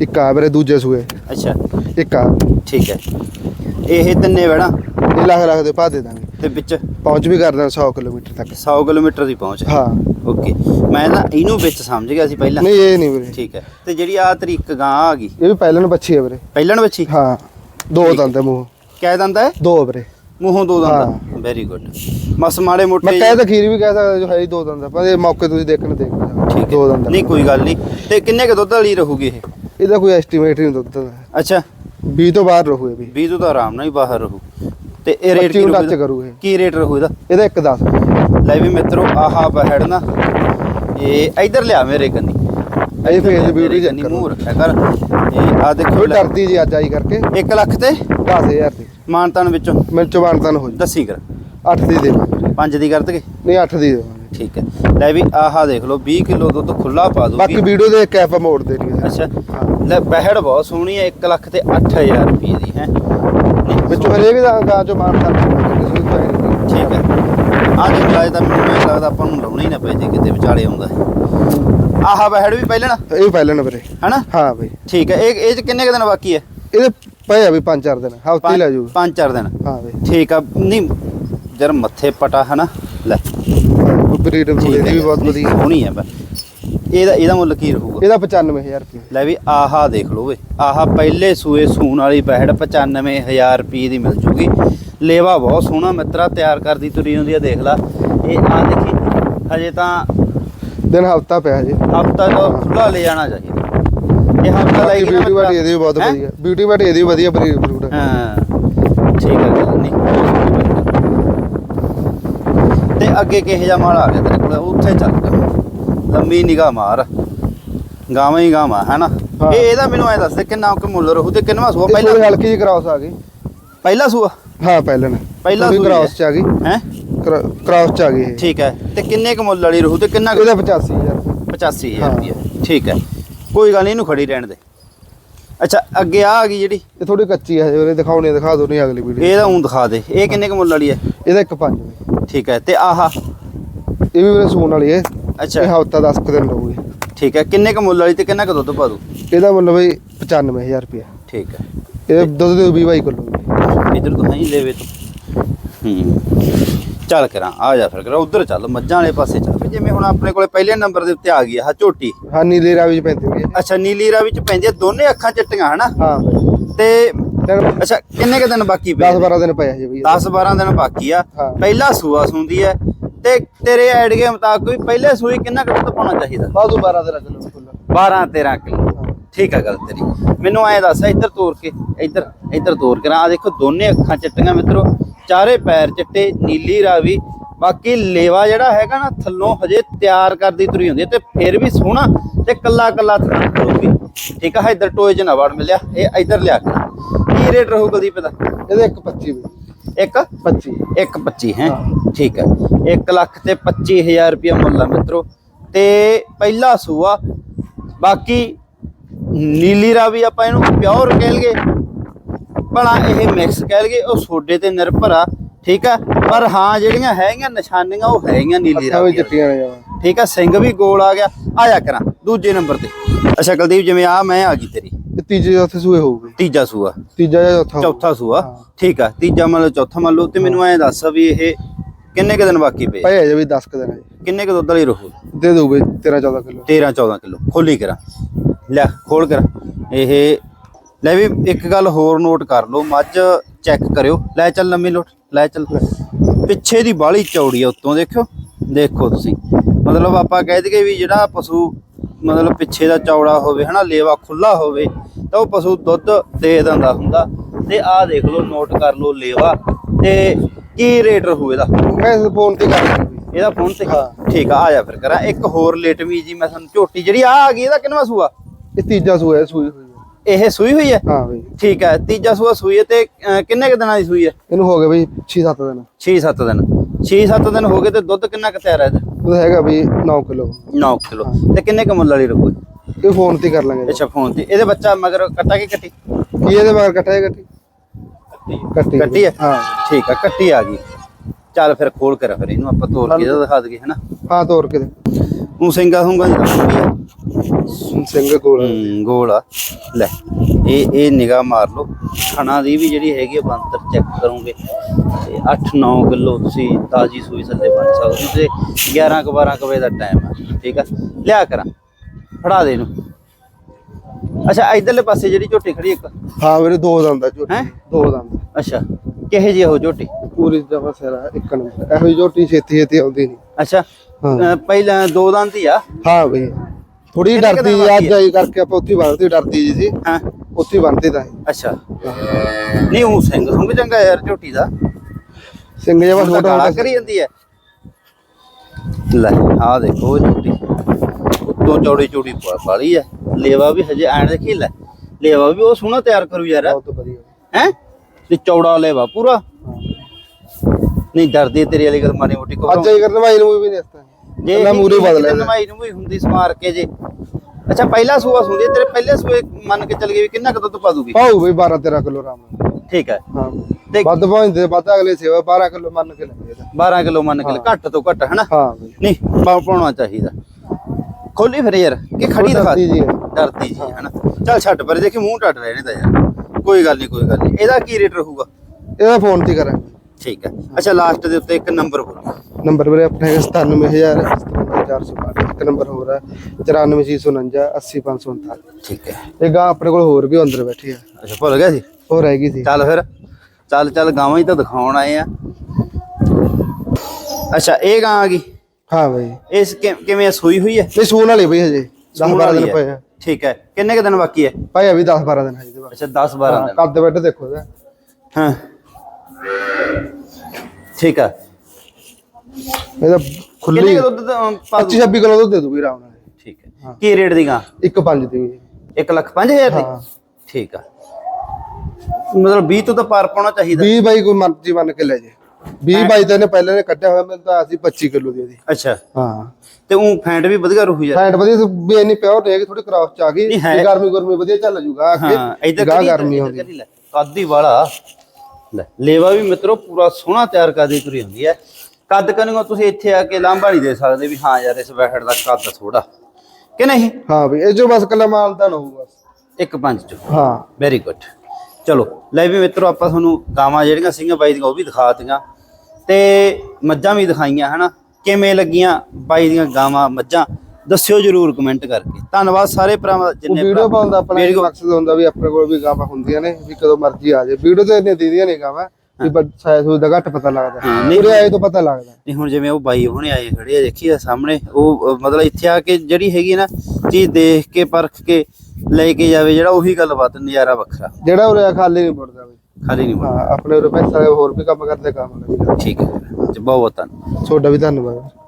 ਇੱਕ ਆ ਵੀਰੇ ਦੂਜੇ ਸੂਏ। ਅੱਛਾ। ਇੱਕ ਆ ਠੀਕ ਹੈ। ਇਹ ਤਿੰਨੇ ਵੜਾ ਇਹ ਲੱਖ ਲੱਖ ਦੇ ਬਾਅਦ ਦੇ ਦਾਂਗੇ। ਤੇ ਵਿੱਚ? ਪਹੁੰਚ ਵੀ ਕਰਦਾ 100 ਕਿਲੋਮੀਟਰ ਤੱਕ। 100 ਕਿਲੋਮੀਟਰ ਦੀ ਪਹੁੰਚ। ਹਾਂ। ਓਕੇ ਮੈਂ ਨਾ ਇਹਨੂੰ ਵਿੱਚ ਸਮਝ ਗਿਆ ਸੀ ਪਹਿਲਾਂ। ਨਹੀਂ ਇਹ ਨਹੀਂ ਵੀਰੇ। ਠੀਕ ਹੈ। ਤੇ ਜਿਹੜੀ ਆ ਤਰੀਕ ਗਾਂ ਆ ਗਈ। ਇਹ ਵੀ ਪਹਿਲਨ ਬੱਚੀ ਹੈ ਵੀਰੇ। ਪਹਿਲਣ ਬੱਚੀ ਹਾਂ। ਦੋ। ਦੰਦ ਹੈ ਮੂੰਹ। ਕਹਿ ਦਿੰਦਾ ਹੈ ਦੋ ਵੀਰੇ। ਮੂੰਹੋਂ ਦੋ ਦੰਦ ਵੈਰੀ ਗੁੱਡ ਮਸ ਮਾੜੇ ਮੈਂ ਮੋਟੇ ਕਹਿ ਤਾਂ ਖੀਰ ਵੀ ਕਹਿ ਸਕਦਾ ਜੋ ਹੈ ਹੀ ਦੋ ਦੰਦ ਪਰ ਇਹ ਮੌਕੇ ਤੁਸੀਂ ਦੇਖਣ ਦੇਖ। ਲਓ। ਠੀਕ ਦੋ ਦੰਦ ਨਹੀਂ ਕੋਈ ਗੱਲ ਨਹੀਂ। ਤੇ ਕਿੰਨੇ ਕ ਦੁੱਧ ਵਾਲੀ ਰਹੂਗੀ ਇਹ? ਇਹਦਾ ਕੋਈ ਐਸਟੀਮੇਟ ਨਹੀਂ ਦੁੱਧ ਦਾ। ਅੱਛਾ। 20 ਤੋਂ ਬਾਹਰ ਰਹੂ ਇਹ ਵੀ। 20 ਤੋਂ ਤਾਂ ਆਰਾਮ ਨਾਲ ਹੀ ਬਾਹਰ ਰਹੂ। ਤੇ ਇਹ ਰੇਟ 25 ਕੀ ਟੱਚ ਕਰੂ ਇਹ? ਕੀ ਰੇਟ ਰਹੂ ਇਹਦਾ? ਇਹਦਾ ਇੱਕ 10 ਲੈ ਵੀ ਮਿੱਤਰੋ ਆਹਾ ਬਹਿੜ ਨਾ। ਇਹ ਇਧਰ ਲਿਆ ਮੇਰੇ ਕੰਨੀ। ਇਹ ਫੇਸ ਬਿਊਟੀ ਕਰੋ ਮੂੰਹ ਰੱਖਿਆ ਕਰ। ਇਹ ਆ ਦੇਖੋ ਡਰਦੀ ਜੀ ਅੱਜ ਆਈ ਕਰਕੇ। 1 ਲੱਖ ਤੇ? 10000 ਦੀ। ਮਾਨਤਾਨ ਵਿੱਚੋਂ। ਮੇਰੇ ਚੋਂ ਤਾਂ ਹੋ ਜੀ ਦੱਸੀ ਕਰ। 8 ਦੀ ਦੇ ਦਾਂਗੇ। 5 ਦੀ ਕਰ ਦਗੇ ਨਹੀਂ 8 ਦੀ ਠੀਕ ਹੈ। ਲੈ ਵੀ ਆਹਾ ਦੇਖ ਲਓ 20 ਕਿਲੋ ਦੁੱਧ ਖੁੱਲਾ ਪਾ ਬਾਕੀ ਦੂਗੀ ਵੀਡੀਓ ਦੇ ਕੈਪ ਮੋੜ ਦੇਣੀ ਅੱਛਾ। ਲੈ ਬਹਿੜ ਬਹੁਤ ਸੋਹਣੀ ਹੈ 1 ਲੱਖ ਤੇ 8000 ਰੁਪਏ ਦੀ ਹੈ। ਵਿੱਚੋਂ ਹਰੇਕ ਦਾ ਗਾਂ ਚੋਂ ਮਾਨ ਤਾਂ ਠੀਕ ਹੈ। ਆ ਜੇ ਲਾਏ ਤਾਂ ਮੈਨੂੰ ਨਹੀਂ ਲੱਗਦਾ ਆਪਾਂ ਨੂੰ ਲਾਉਣਾ ਹੀ ਨਾ ਪਏ ਜੇ ਕਿਤੇ ਵਿਚਾਲੇ ਆਉਂਦਾ ਹੈ। ਆਹਾ ਬਹਿੜ ਵੀ ਪਹਿਲਣਾ ਇਹ ਪਹਿਲਾਂ ਨਾ ਵੀਰੇ। ਹਨਾ? ਹਾਂ ਬਈ। ਠੀਕ ਹੈ ਇਹ ਇਹ ਚ ਕਿੰਨੇ ਕੁ ਦਿਨ ਬਾਕੀ ਹੈ? ਇਹਦੇ ਪਏ ਆ ਵੀ 5-4 ਦਿਨ ਹਫ਼ਤੇ ਹੀ ਲੈ ਜੂ। ਪੰਜ ਚਾਰ ਦਿਨ। ਹਾਂ ਬਈ। ਠੀਕ ਆ ਨਹੀਂ ਜਰ ਮੱਥੇ ਪਟਾ ਹਨਾ? ਲੈ। ਬਰੀਡ ਇਹਦੀ ਵੀ ਬਹੁਤ ਵਧੀਆ। ਸੋਹਣੀ ਹੈ ਬਸ। ਇਹਦਾ ਇਹਦਾ ਮੁੱਲ ਕੀ ਰਹੂਗਾ? ਇਹਦਾ 95000 ਰੁਪਏ। ਲੈ ਵੀ ਆਹਾ ਦੇਖ ਲਓ ਵੇ ਆਹਾ ਪਹਿਲੇ ਸੂਏ ਸੂਣ ਵਾਲੀ ਬਹਿੜ 95000 ਰੁਪਏ ਦੀ ਮਿਲ ਜੂਗੀ। ਲੇਵਾ ਬਹੁਤ ਸੋਹਣਾ ਮਿੱਤਰਾ ਤਿਆਰ ਕਰਦੀ ਤੁਰੀ ਹੁੰਦੀ ਆ ਦੇਖ ਲਾ। ਇਹ ਆ ਦੇਖੀ ਹਜੇ ਤਾਂ ਦਿਨ ਹਫਤਾ ਪਿਆ ਜੀ ਹਫਤਾ ਦਾ ਖੁੱਲਾ ਲੈ ਜਾਣਾ ਚਾਹੀਦਾ। ਇਹ ਹਫਤਾ ਲੈ ਬਾਕੀ ਕੇ ਬਿਊਟੀ ਵਾਲੀ ਇਹਦੀ ਵੀ ਬਹੁਤ? ਵਧੀਆ। ਬਿਊਟੀ ਵਾਲੀ ਇਹਦੀ ਵੀ ਵਧੀਆ ਬਰੀਡ ਬਰੂਡ ਹਾਂ ਠੀਕ ਹੈ ਗੱਲ ਨਹੀਂ। ਤੇ ਅੱਗੇ ਕਿਹੋ ਜਿਹਾ ਮਾਲ ਆ ਗਿਆ ਤੇਰੇ ਕੋਲ? ਉੱਥੇ ਚੱਲ। ਲੰਮੀ ਨਿਗਾਹ ਮਾਰ। ਗਾਵਾਂ ਹੀ ਗਾਵਾਂ ਹੈ ਨਾ ਹਾਂ। ਇਹ ਇਹਦਾ ਮੈਨੂੰ ਐ ਦੱਸ ਦੇ ਕਿੰਨਾ ਕੁ ਮੁੱਲ ਰਹੂ ਤੇ ਕਿੰਨਵਾ ਸੂਆ? ਪਹਿਲਾਂ ਪਹਿਲਾ ਹਲਕੀ ਜਿਹੀ ਕ੍ਰਾਸ ਆ ਗਈ। ਪਹਿਲਾ ਸੂਆ? ਹਾਂ ਪਹਿਲਾਂ ਨਾ। ਪਹਿਲਾ ਸੂਈ ਕ੍ਰਾਸ ਹੈ। ਚ ਆ ਗਈ। ਹੈ। ਕ੍ਰਾਸ ਚ ਆ ਗਈ ਇਹ। ਠੀਕ ਹੈ ਤੇ ਕਿੰਨੇ ਕੁ ਮੁੱਲ ਵਾਲੀ ਰਹੂ ਤੇ ਕਿੰਨਾ ਕੁ- ਇਹਦਾ 85000 85000 ਹਾਂ। ਰੁਪਏ ਠੀਕ ਹੈ। ਕੋਈ ਗੱਲ ਨਹੀਂ ਇਹਨੂੰ ਖੜੀ ਰਹਿਣ ਦੇ। ਅੱਛਾ ਅੱਗੇ ਆ ਆ ਗਈ ਜਿਹੜੀ? ਇਹ ਥੋੜੀ ਕੱਚੀ ਹੈ ਉਹਨੇ ਦਿਖਾਉਣੀ ਆ, ਦਿਖਾ ਦੋ ਨਹੀਂ ਅਗਲੀ ਵੀਡੀਓ ਇਹਦਾ ਉਂ ਦਿਖਾ ਦੇ। ਇਹ ਕਿੰਨੇ ਕੁ ਮੁੱਲ ਵਾਲੀ ਹੈ? ਇਹਦਾ ਇੱਕ ਪੰਜ ਬਈ। ਠੀਕ ਹੈ ਤੇ ਆਹਾ। ਇਹ ਵੀ ਵੀਰੇ ਸੂਣ ਵਾਲੀ ਹੈ। ਇਹ ਅੱਛਾ ਹਫਤਾ 10 ਕੁ ਦਿਨ ਰਹੂਗੀ ਠੀਕ ਹੈ। ਕਿੰਨੇ ਕੁ ਮੁੱਲ ਵਾਲੀ ਤੇ ਕਿੰਨਾ ਕੁ ਦੁੱਧ ਪਾ ਦੂ ਇਹਦਾ ਮੁੱਲ ਬਈ 95000 ਰੁਪਏ ਠੀਕ ਹੈ। ਇਹ ਦੁੱਧ ਦੇ 20 ਬਾਈ ਕਿਲੋ ਇਧਰ ਤੋਂ ਹੀ ਲੈਵੇ ਤੂੰ। ਹੂੰ। ਚੱਲ ਕਰਾਂ। ਆ ਜਾ ਫਿਰ ਕਰਾਂ। ਉਧਰ ਚੱਲ। ਮੱਝਾਂ ਵਾਲੇ ਪਾਸੇ ਚੱਲ। ਜਿਵੇਂ ਹੁਣ ਆਪਣੇ ਕੋਲੇ ਪਹਿਲੇ ਨੰਬਰ ਦੇ ਉੱਤੇ ਆ ਗਈ ਆ ਝੋਟੀ। ਹਾਂ ਨੀਲੇ ਰਾਵੀ ਚ ਪੈਂਦੀ ਹੋਈ ਹੈ ਅੱਛਾ ਨੀਲੀ ਰਾ ਵਿੱਚ ਪੈਂਦੀਆਂ ਦੋਨੇ ਅੱਖਾਂ ਚਿੱਟੀਆਂ ਹਨਾ? ਹਾਂ। ਤੇ 10 ਅੱਛਾ ਕਿੰਨੇ ਕ ਦਿਨ ਬਾਕੀ ਪਏ 12 ਦਿਨ ਪਏ ਜੀ ਬਈ। 10 12 ਦਿਨ ਬਾਕੀ ਆ। ਹਾਂ। ਪਹਿਲਾ ਸੂਆ ਸੁੰਦੀ ਹੈ। ਤੇ ਤੇਰੇ ਐਡ ਦੇ ਮੁਤਾਬਕ ਵੀ ਪਹਿਲੇ ਸੂਈ ਕਿੰਨਾ ਕੁ ਦੁੱਧ ਪਾਉਣਾ ਚਾਹੀਦਾ? ਬਾਦੂ 12 ਦਿਨ ਕਿਲੋ ਫੁੱਲ। 12 13 ਕਿਲੋ। ਠੀਕ ਆ ਗੱਲ ਤੇਰੀ। ਮੈਨੂੰ ਐ ਦੱਸ ਇੱਧਰ ਤੋਰ ਕੇ ਇੱਧਰ ਇੱਧਰ ਤੋਰ ਕੇ ਆ ਦੇਖੋ ਦੋਨੇ ਅੱਖਾਂ ਚਿੱਟੀਆਂ ਮਿੱਤਰੋ। ਚਾਰੇ ਪੈਰ ਚਿੱਟੇ ਨੀਲੀ ਰਾਵੀ। ਬਾਕੀ ਲੇਵਾ ਜਿਹੜਾ ਹੈਗਾ ਨਾ ਥੱਲੋਂ ਹਜੇ ਤਿਆਰ ਕਰਦੀ ਤੁਰੀ ਹੁੰਦੀ ਤੇ ਫਿਰ ਵੀ ਸੋਹਣਾ ਤੇ ਕੱਲਾ ਕੱਲਾ ਥਾਂ ਕਰੂਗੀ ਠੀਕ ਆ ਇੱਧਰ ਟੋਏ 'ਚ ਨਾ ਵੜ ਮਿਲਿਆ ਇਹ ਇੱਧਰ ਲਿਆ ਕੇ। ਕੀ ਰੇਟ ਰਹੂ ਕੁਲਦੀਪ ਦਾ? ਇਹਦੇ ਇੱਕ 25 ਬਈ ਇੱਕ 25 ਇੱਕ 25 ਹੈ। ਠੀਕ ਹੈ 1 ਲੱਖ ਤੇ 25000 ਰੁਪਏ ਮੁੱਲ ਆ ਮਿੱਤਰੋ। ਤੇ ਪਹਿਲਾ ਸੂਆ ਬਾਕੀ ਨੀਲੀ ਰਾਵੀ ਆਪਾਂ ਇਹਨੂੰ ਪਿਓਰ ਕਹਿ ਲਈਏ। ਭਲਾ ਇਹ ਮਿਕਸ ਕਹਿ ਲਈਏ ਉਹ ਸੋਡੇ ਤੇ ਨਿਰਭਰ ਆ ਠੀਕ ਆ? ਪਰ ਹਾਂ ਜਿਹੜੀਆਂ ਹੈਗੀਆਂ ਨਿਸ਼ਾਨੀਆਂ ਉਹ ਹੈਗੀਆਂ ਨੀਲੀ ਰਾਵੀ ਠੀਕ ਆ ਸਿੰਘ ਵੀ ਗੋਲ ਆ ਗਿਆ। ਆ ਜਾ ਕਰਾਂ ਦੂਜੇ ਨੰਬਰ ਤੇ। ਅੱਛਾ ਕੁਲਦੀਪ ਜਿਵੇਂ ਆ ਮੈਂ ਆ ਗਈ ਤੇਰੀ। ਤੀਜੇ ਚੌਥੇ ਸੂਏ ਹੋਊਗੀ। ਤੀਜਾ ਸੂਆ। ਤੀਜਾ ਜਾਂ ਚੌਥਾ। ਚੌਥਾ ਸੂਆ। ਹਾਂ। ਠੀਕ ਆ ਤੀਜਾ ਮੰਨ ਲਓ ਚੌਥਾ ਮੰਨ ਲਓ ਤੇ ਮੈਨੂੰ ਐਂ ਦੱਸ ਵੀ ਇਹ ਕਿੰਨੇ ਕੁ ਦਿਨ ਬਾਕੀ ਪਏ? ਪਏ ਵੀ 10 ਕੁ ਦਿਨ ਹੈ ਜੀ। ਕਿੰਨੇ ਕੁ ਦੁੱਧ ਵਾਲੀ ਰਹੂ? ਦੇ ਦਊਗੇ 13 14 ਕਿਲੋ। 13 14 ਕਿਲੋ। ਖੋਲੀ ਕਰਾਂ। ਲੈ ਖੋਲ ਕਰ। ਇਹ ਲੈ ਵੀ ਇੱਕ ਗੱਲ ਹੋਰ ਨੋਟ ਕਰ ਲਓ ਮੱਝ ਚੈੱਕ ਕਰਿਓ। ਲੈ ਚੱਲ ਲੰਮੀ ਲੋਟ ਲੈ ਚੱਲ। ਪਿੱਛੇ ਦੀ ਬਾਲੀ ਚੌੜੀ ਆ ਉੱਤੋਂ ਦੇਖਿਓ। ਦੇਖੋ ਤੁਸੀਂ। ਮਤਲਬ ਆਪਾਂ ਕਹਿ ਦਈਏ ਵੀ ਜਿਹੜਾ ਪਸ਼ੂ ਮਤਲਬ ਪਿੱਛੇ ਦਾ ਚੌੜਾ ਹੋਵੇ ਹਨਾ ਲੇਵਾ ਖੁੱਲਾ ਹੋਵੇ ਤਾਂ ਉਹ ਪਸ਼ੂ ਦੁੱਧ ਦੇ ਦਿੰਦਾ ਹੁੰਦਾ। ਤੇ ਆਹ ਦੇਖ ਲਓ ਨੋਟ ਕਰ ਲਓ ਲੇਵਾ। ਤੇ ਕੀ ਰੇਟ ਰਹੂ ਇਹਦਾ? ਮੈਂ ਇਸ ਫੋਨ ਤੇ ਕਰ ਇਹਦਾ ਫੋਨ ਤੇ। ਠੀਕ ਆ ਆ ਜਾ ਫਿਰ ਕਰਾਂ। ਇੱਕ ਹੋਰ ਲੇਟਵੀ ਜੀ ਮੈਂ ਤੁਹਾਨੂੰ ਝੋਟੀ ਜਿਹੜੀ ਆ ਆ ਗਈ ਇਹਦਾ ਕਿੰਨਵਾ ਸੂਆ? ਇਹ ਤੀਜਾ ਸੂਆ ਹੈ ਸੂਈ ਹੋਈ ਹੈ। ਇਹ ਸੂਈ ਹੋਈ ਹੈ? ਹਾਂ ਬਈ। ਠੀਕ ਹੈ ਤੀਜਾ ਸੂਆ ਸੂਈ ਹੈ ਤੇ ਕਿੰਨੇ ਕੁ ਦਿਨਾਂ ਦੀ ਸੂਈ ਹੈ? ਇਹਨੂੰ ਹੋ ਗਏ ਬਈ 6-7 ਦਿਨ। 6-7 ਦਿਨ। 6-7 ਦਿਨ ਹੋ ਗਏ ਤੇ ਦੁੱਧ ਕਿੰਨਾ ਕੁ ਤਿਆਰ ਹੈ ਇਹਦਾ? ਹੈਗਾ ਬਈ 9 ਕਿਲੋ। 9 ਕਿਲੋ। ਤੇ ਕਿੰਨੇ ਕੁ ਮੁੱਲ ਵਾਲੀ ਰੱਖੋ ਇਹ ਫੋਨ ਤੇ ਕਰ ਲਾਂਗੇ। ਅੱਛਾ ਫੋਨ ਤੇ। ਇਹਦੇ ਬੱਚਾ ਮਗਰ ਕੱਟਾ ਕੀ ਕੱਟੀ? ਕੀ ਇਹਦੇ ਮਗਰ ਕੱਟਿਆ ਹੈ ਕੱਟੀ? ਕੱਟੀ। ਕੱਟੀ। ਹੈ ਹਾਂ। ਠੀਕ ਆ ਕੱਟੀ ਆ ਗਈ। ਚੱਲ ਫਿਰ ਖੋਲ ਕੇ ਫਿਰ ਇਹਨੂੰ ਆਪਾਂ ਤੋੜ ਕੇ ਦਿਖਾ ਦਈਏ ਹਨਾ? ਹਾਂ ਤੋਰ ਕੇ ਉਹ ਸਿੰਘਾ ਹੁੰਗਾ ਤਾਂ ਸਿੰਘ ਹੂੰ, ਗੋਲ ਆ। ਲੈ ਇਹ ਇਹ ਨਿਗਾਹ ਮਾਰ ਲਓ। ਖਾਣਾ ਦੀ ਵੀ ਜਿਹੜੀ ਹੈਗੀ ਬੰਤਰ ਚੈੱਕ ਕਰੋਗੇ। ਤੇ 8-9 ਕਿਲੋ ਤੁਸੀਂ ਤਾਜੀ ਸੂਈ ਥੱਲੇ ਬਣ ਸਕਦੇ ਤੇ 11 ਕੁ 12 ਕੁ ਵਜੇ ਦਾ ਟਾਈਮ ਆ। ਠੀਕ ਆ? ਲਿਆ ਕਰਾਂ। ਫੜਾ ਦੇ ਇਹਨੂੰ। ਅੱਛਾ ਇਧਰਲੇ ਪਾਸੇ ਜਿਹੜੀ ਝੋਟੀ ਖੜੀ ਇੱਕ। ਹਾਂ ਵੀਰੇ ਦੋ ਦੰਦ ਆ ਝੋਟੀ। ਹੈਂ? ਦੋ ਦੰਦ। ਅੱਛਾ ਕਿਹੇ ਜੀ ਉਹ ਝੋਟੀ? ਪੂਰੀ ਜਮਾ ਸਿਰਾ ਇੱਕ ਨੰਬਰ। ਇਹੋ ਜਿਹੀ ਝੋਟੀ ਛੇਤੀ ਛੇਤੀ ਆਉਂਦੀ ਨਹੀਂ। ਅੱਛਾ ਹਾਂ। ਪਹਿਲਾਂ ਦੋ ਦੰਦ ਹੀ ਆ। ਹਾਂ ਬਈ। ਥੋੜੀ ਕਿੰਨੇ ਕੁ ਦਿਨ ਡਰਦੀ ਬਾਕੀ ਅੱਜ ਆਈ ਕਰਕੇ ਆਪਾਂ ਉੱਥੇ ਬੰਨਤੀ ਡਰਦੀ ਜੀ। ਸੀ ਹਾਂ। ਉੱਥੇ ਬੰਨਤੀ ਤਾਂ ਸੀ। ਅੱਛਾ। ਨਹੀਂ ਉਹ ਸਿੰਘ ਸੁੰਗ ਚੰਗਾ ਯਾਰ ਝੋਟੀ ਦਾ। ਸਿੰਘ ਜਿਹਾ ਹੁਣ ਤਾਂ ਛੋਟਾ ਗਾਲਾਂ ਹੁੰਦਾ। ਕਰੀ ਜਾਂਦੀ ਹੈ। ਲੈ ਆਹ ਦੇਖੋ ਉਹ ਝੋਟੀ। ਉੱਤੋਂ ਚੌੜੀ ਚੌੜੀ ਵਾਲੀ ਹੈ ਲੇਵਾ ਵੀ ਹਜੇ ਐਣ ਦੇਖੀ ਲੈ ਲੇਵਾ ਵੀ ਉਹ ਸੋਹਣਾ ਤਿਆਰ ਕਰੂ ਯਾਰ। ਬਹੁਤ ਵਧੀਆ। ਹੈ? ਤੇ ਚੌੜਾ ਲੇਵਾ ਪੂਰਾ। ਨਹੀਂ ਡਰਦੀ ਤੇਰੀ ਵਾਲੀ ਗੱਲ ਮਾਰੀ ਮੋਟੀ ਅੱਜ ਆਈ ਕਰਨ ਭਾਈ ਨੂੰ ਵੀ ਨਹੀਂ ਦੱਸਦਾ ਜੇ ਨਾ ਮੂਰੇ ਬਦਲ ਲੈ ਨਮਾਈ ਨੂੰ ਵੀ ਹੁੰਦੀ ਸਮਾਰ ਕੇ ਜੇ। ਅੱਛਾ ਪਹਿਲਾ ਸੂਆ ਸੁਣਦੀ ਤੇਰੇ ਪਹਿਲੇ ਸੂਏ ਮੰਨ ਕੇ ਚੱਲ ਗਈ ਵੀ ਕਿੰਨਾ ਕੁ ਦੁੱਧ ਪਾ ਦੂਗੀ? ਪਾਉ ਬਈ 12 13 ਕਿਲੋ ਨਾਲ ਠੀਕ ਹੈ ਹਾਂ। ਤੇ ਵੱਧ ਭਾਂਦੇ ਵੱਧ ਅਗਲੇ ਸੇਵਾ 12 ਕਿਲੋ ਮੰਨ ਕੇ ਲੈਂਦੇ ਇਹਦਾ 12 ਕਿਲੋ ਮੰਨ ਕੇ ਘੱਟ ਤੋਂ ਘੱਟ ਹਨਾ? ਹਾਂ। ਨਹੀਂ ਪਾਉਣਾ ਚਾਹੀਦਾ। ਖੋਲੀ ਫਿਰ ਯਾਰ ਕਿ ਖੜੀ ਦਿਖਾ ਡਰਦੀ ਜੀ। ਹੈ। ਡਰਦੀ ਜੀ ਹਨਾ। ਚੱਲ ਛੱਡ ਪਰ ਦੇਖੀ ਮੂੰਹ ਟੱਟ ਰਹੇ ਨੇ ਤਾਂ ਯਾਰ। ਕੋਈ ਗੱਲ ਨਹੀਂ ਕੋਈ ਗੱਲ ਨਹੀਂ। ਇਹਦਾ ਕੀ ਰੇਟ ਰਹੂਗਾ? ਇਹਦਾ ਫੋਨ ਤੇ ਹੀ ਕਰਾਂਗੇ ਠੀਕ ਹੈ। ਅੱਛਾ ਲਾਸਟ ਦੇ ਉੱਤੇ ਇੱਕ ਨੰਬਰ ਬੋਲੋ ਨੰਬਰ ਵੀਰੇ ਆਪਣਾ ਹੈਗਾ 97000 405 ਇੱਕ ਨੰਬਰ ਹੋਰ ਹੈ 94649 80549 ਠੀਕ ਹੈ। ਇਹ ਗਾਂ ਆਪਣੇ ਕੋਲ ਹੋਰ ਵੀ ਅੰਦਰ ਬੈਠੀ ਆ। ਅੱਛਾ ਭੁੱਲ ਗਿਆ ਸੀ? ਉਹ ਰਹਿ ਗਈ ਸੀ। ਚੱਲ ਫਿਰ ਚੱਲ ਚੱਲ ਗਾਵਾਂ ਹੀ ਤਾਂ ਦਿਖਾਉਣ ਆਏ ਆ। ਅੱਛਾ ਇਹ ਗਾਂ ਆ ਗਈ। ਹਾਂ ਬਈ। ਇਸ ਕਿ- ਕਿਵੇਂ ਆ, ਸੂਈ ਹੋਈ ਹੈ ਨਹੀਂ ਸੂਣ ਵਾਲੀ ਬਈ ਹਜੇ। 10 ਸੂਣ 12 ਵਾਲੀ ਦਿਨ। ਪਏ ਆ। ਠੀਕ ਹੈ। ਕਿੰਨੇ ਕੁ ਦਿਨ ਬਾਕੀ ਹੈ ਭਾਈ ਅਭੀ 10 12 ਦਿਨ ਹੈ ਇਹਦੇ ਬਾਅਦ ਅੱਛਾ 10 12 ਦਿਨ। ਕੱਦ ਬੈਠ ਦੇਖੋ ਇਹਦਾ। ਹਾਂ। ਠੀਕ ਹੈ ਇਹਦਾ ਕਿੰਨੇ ਖੁੱਲੀ ਕੁ ਦੁੱਧ ਅਮ, ਪਾ 25 26 ਕਿਲੋ ਦੁੱਧ ਦੇ ਦੂ ਵੀਰ ਆਉਣਾ ਠੀਕ ਹੈ। ਕੀ ਰੇਟ ਦੀ ਗਾਂ ਇੱਕ ਪੰਜ ਦੀ ਵੀ 1 ਲੱਖ 5000 ਦੀ? ਹਾਂ। ਠੀਕ ਆ। ਮਤਲਬ 20 ਤੋਂ ਤਾਂ ਪਾਰ ਪਾਉਣਾ ਚਾਹੀਦਾ। 20 ਬਾਈ ਕੋਈ ਮਰਜ਼ੀ ਮੰਨ ਕੇ ਲੈ ਜੇ। 20 ਬਾਈ ਤਾਂ ਇਹਨੇ ਪਹਿਲੇ ਨੇ ਕੱਢਿਆ ਹੋਇਆ ਮੈਨੂੰ ਤਾਂ ਅਸੀਂ 25 ਕਿਲੋ ਦੀ ਅੱਛਾ। ਹਾਂ। ਤੇ ਉਹ ਫੈਂਟ ਵੀ ਵਧੀਆ ਰਹੂ ਯਾਰ ਫੈਂਟ ਵਧੀਆ ਵੀ ਇੰਨੀ ਪਿਓਰ ਰਹੇਗੀ ਥੋੜੀ ਕ੍ਰਾਸ ਚ ਆ ਗਈ ਗਰਮੀ ਗਰਮੀ ਵਧੀਆ ਚੱਲ ਜੂਗਾ ਅੱਗੇ ਇਧਰ ਗਰਮੀ ਆਉਂਦੀ। ਕਾਦੀ ਵਾਲਾ। ਲੈ ਲੇਵਾ ਵੀ ਮਿੱਤਰੋ ਪੂਰਾ ਸੋਹਣਾ ਤਿਆਰ ਕਰਦੀ ਤੁਰੀ ਹੁੰਦੀ ਹੈ ਕੱਦ ਕਨੂ ਤੁਸੀਂ ਇੱਥੇ ਆ ਕੇ ਲਾਂਭਾ ਨਹੀਂ ਦੇ ਸਕਦੇ ਵੀ ਹਾਂ ਯਾਰ ਇਸ ਬੈਠ ਦਾ ਕੱਦ ਥੋੜਾ ਕਿ ਨਹੀਂ? ਹਾਂ ਵੀ ਇਹ ਜੋ ਬਸ ਕੱਲਾ ਮਾਲਦਾਨ ਹੋਊ ਬਸ। ਇੱਕ ਪੰਜ ਚ। ਹਾਂ। ਵੈਰੀ ਗੁੱਡ ਚਲੋ ਲੈ ਵੀ ਮਿੱਤਰੋ ਆਪਾਂ ਤੁਹਾਨੂੰ ਗਾਵਾਂ ਜਿਹੜੀਆਂ ਸਿੰਘਾਂ ਬਾਈ ਦੀਆਂ ਉਹ ਵੀ ਦਿਖਾਤੀਆਂ ਤੇ ਮੱਝਾਂ ਵੀ ਦਿਖਾਈਆਂ ਹਨਾ? ਕਿਵੇਂ ਲੱਗੀਆਂ ਬਾਈ ਦੀਆਂ ਗਾਵਾਂ ਮੱਝਾਂ? ਦੱਸਿਓ ਜਰੂਰ ਕਮੈਂਟ ਕਰਕੇ। ਧੰਨਵਾਦ ਸਾਰੇ ਭਰਾਵਾਂ ਜਿੰਨੇ ਵੀਡੀਓ ਪਾਉਂਦਾ ਆਪਣਾ ਇਹ ਮਕਸਦ ਹੁੰਦਾ ਵੀ ਆਪਣੇ ਕੋਲ ਵੀ ਗਾਵਾਂ ਹੁੰਦੀਆਂ ਨੇ ਵੀ ਕਦੋਂ ਮਰਜ਼ੀ ਆ ਜਾਏ। ਵੀਡੀਓ ਤੇ ਇੰਨੇ ਦੀਦੀਆਂ ਨੇ ਗਾਵਾਂ ਵੀ ਸਾਇਦ ਸੂਦ ਦਾ ਘੱਟ ਪਤਾ ਲੱਗਦਾ। ਨਹੀਂ- ਆਏ ਤੋਂ ਪਤਾ ਲੱਗਦਾ। ਨਹੀਂ ਹੁਣ ਜਿਵੇਂ ਉਹ ਬਾਈ ਹੁਣੇ ਆਏ ਖੜੇ ਆ ਦੇਖੀ ਆ ਸਾਹਮਣੇ ਉਹ ਮਤਲਬ ਇੱਥੇ ਆ ਕੇ ਜਿਹੜੀ ਹੈਗੀ ਨਾ ਚੀਜ਼ ਦੇਖ ਕੇ ਪਰਖ ਕੇ ਲੈ ਕੇ ਜਾਵੇ ਜਿਹੜਾ ਉਹੀ ਗੱਲਬਾਤ ਨਜ਼ਾਰਾ ਵੱਖਰਾ। ਜਿਹੜਾ ਉਰੇ ਖਾਲੀ ਨਹੀਂ ਮੁੜਦਾ ਵੀ। ਖਾਲੀ ਨਹੀਂ ਹਾਂ ਆਪਣੇ ਉਰੇ ਪੈਸਾ ਹੋਰ ਵੀ ਕੰਮ ਕਰਦੇ ਕੰਮ ਲੱਗੀ ਠੀਕ ਹੈ। ਜੀ, ਬਹੁਤ ਬਹੁਤ ਧੰਨਵਾਦ। ਤੁਹਾਡਾ ਵੀ ਧੰਨਵਾਦ।